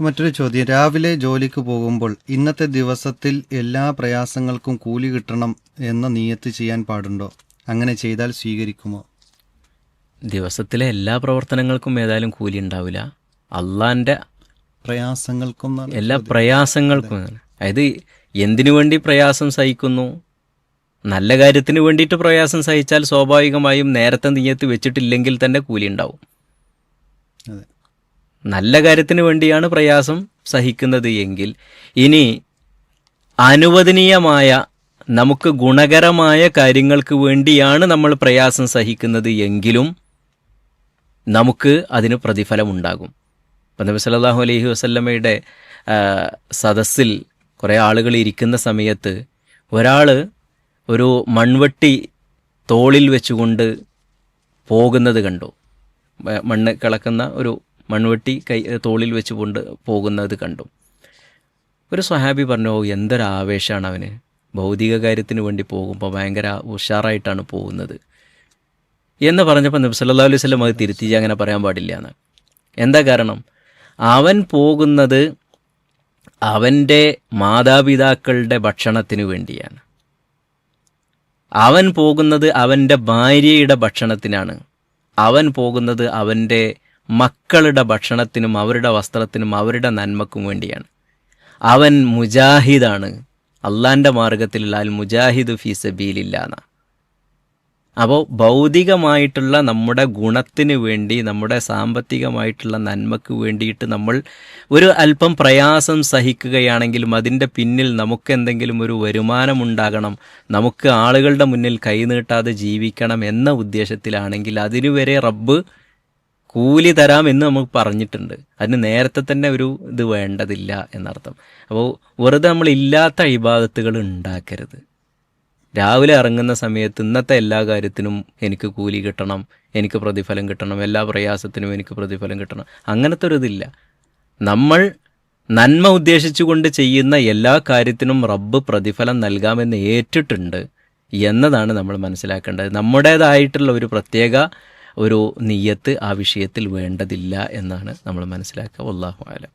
മറ്റൊരു ചോദ്യം. രാവിലെ ജോലിക്ക് പോകുമ്പോൾ ഇന്നത്തെ ദിവസത്തിൽ എല്ലാ പ്രയാസങ്ങൾക്കും കൂലി കിട്ടണം എന്ന നീയത്ത് ചെയ്യാൻ പാടുണ്ടോ? അങ്ങനെ ചെയ്താൽ സ്വീകരിക്കുമോ? ദിവസത്തിലെ എല്ലാ പ്രവർത്തനങ്ങൾക്കും ഏതായാലും കൂലി ഉണ്ടാവില്ല. അള്ളാന്റെ പ്രയാസങ്ങൾക്കും എല്ലാ പ്രയാസങ്ങൾക്കും. അതായത് എന്തിനു വേണ്ടി പ്രയാസം സഹിക്കുന്നു? നല്ല കാര്യത്തിന് വേണ്ടിയിട്ട് പ്രയാസം സഹിച്ചാൽ സ്വാഭാവികമായും നേരത്തെ നീയത്ത് വെച്ചിട്ടില്ലെങ്കിൽ തന്നെ കൂലി ഉണ്ടാവും. അതെ. നല്ല കാര്യത്തിന് വേണ്ടിയാണ് പ്രയാസം സഹിക്കുന്നത് എങ്കിൽ ഇനി അനുവദനീയമായ നമുക്ക് ഗുണകരമായ കാര്യങ്ങൾക്ക് വേണ്ടിയാണ് നമ്മൾ പ്രയാസം സഹിക്കുന്നത് എങ്കിലും നമുക്ക് അതിന് പ്രതിഫലം ഉണ്ടാകും അപ്പം നബി സല്ലല്ലാഹു അലൈഹി വസല്ലമയുടെ സദസ്സിൽ കുറേ ആളുകൾ ഇരിക്കുന്ന സമയത്ത് ഒരാൾ ഒരു മൺവെട്ടി തോളിൽ വെച്ചുകൊണ്ട് പോകുന്നത് കണ്ടു. മണ്ണ് കിളക്കുന്ന ഒരു മൺവെട്ടി കൈ തോളിൽ വെച്ച് കൊണ്ട് പോകുന്നത് കണ്ടു. ഒരു സ്വഹാബി പറഞ്ഞു "ഓ, എന്തൊരു ആവേശമാണ് അവന്. ഭൗതിക കാര്യത്തിന് വേണ്ടി പോകുമ്പോൾ ഭയങ്കര ഉഷാറായിട്ടാണ് പോകുന്നത്. എന്ന് പറഞ്ഞപ്പോൾ നബി സല്ലല്ലാഹു അലൈഹി വസല്ലം അത് തിരുത്തി അങ്ങനെ പറയാൻ പാടില്ല എന്ന്. എന്താ കാരണം? അവൻ പോകുന്നത് അവന്റെ മാതാപിതാക്കളുടെ ഭക്ഷണത്തിന് വേണ്ടിയാണ്. അവൻ പോകുന്നത് അവന്റെ ഭാര്യയുടെ ഭക്ഷണത്തിനാണ്. അവൻ പോകുന്നത് അവന്റെ മക്കളുടെ ഭക്ഷണത്തിനും അവരുടെ വസ്ത്രത്തിനും അവരുടെ നന്മക്കും വേണ്ടിയാണ്. അവൻ മുജാഹിദാണ്. അള്ളാന്റെ മാർഗത്തിലുള്ള അൽ മുജാഹിദ് ഫി സബീലില്ലാന്ന അപ്പോൾ ഭൗതികമായിട്ടുള്ള നമ്മുടെ ഗുണത്തിന് വേണ്ടി നമ്മുടെ സാമ്പത്തികമായിട്ടുള്ള നന്മക്ക് വേണ്ടിയിട്ട് നമ്മൾ ഒരു അല്പം പ്രയാസം സഹിക്കുകയാണെങ്കിലും അതിന്റെ പിന്നിൽ നമുക്ക് എന്തെങ്കിലും ഒരു വരുമാനമുണ്ടാകണം നമുക്ക് ആളുകളുടെ മുന്നിൽ കൈനീട്ടാതെ ജീവിക്കണം എന്ന ഉദ്ദേശത്തിലാണെങ്കിൽ അതിനുവരെ റബ്ബ് കൂലി തരാം എന്ന് നമുക്ക് പറഞ്ഞിട്ടുണ്ട്. അതിന് നേരത്തെ തന്നെ ഒരു ഇത് വേണ്ടതില്ല എന്നർത്ഥം. അപ്പോൾ വെറുതെ നമ്മൾ ഇല്ലാത്ത അഭിഭാഗത്തുകൾ ഉണ്ടാക്കരുത്. രാവിലെ ഇറങ്ങുന്ന സമയത്ത് ഇന്നത്തെ എല്ലാ കാര്യത്തിനും എനിക്ക് കൂലി കിട്ടണം എനിക്ക് പ്രതിഫലം കിട്ടണം എല്ലാ പ്രയാസത്തിനും എനിക്ക് പ്രതിഫലം കിട്ടണം. അങ്ങനത്തെ ഒരു ഇതില്ല. നമ്മൾ നന്മ ഉദ്ദേശിച്ചുകൊണ്ട് ചെയ്യുന്ന എല്ലാ കാര്യത്തിനും റബ്ബ് പ്രതിഫലം നൽകാമെന്ന് ഏറ്റിട്ടുണ്ട് എന്നതാണ് നമ്മൾ മനസ്സിലാക്കേണ്ടത്. നമ്മുടേതായിട്ടുള്ള ഒരു പ്രത്യേക ഒരു നീയത്ത് ആ വിഷയത്തിൽ വേണ്ടതില്ല എന്നാണ് നമ്മൾ മനസ്സിലാക്കുക അള്ളാഹു ആലം.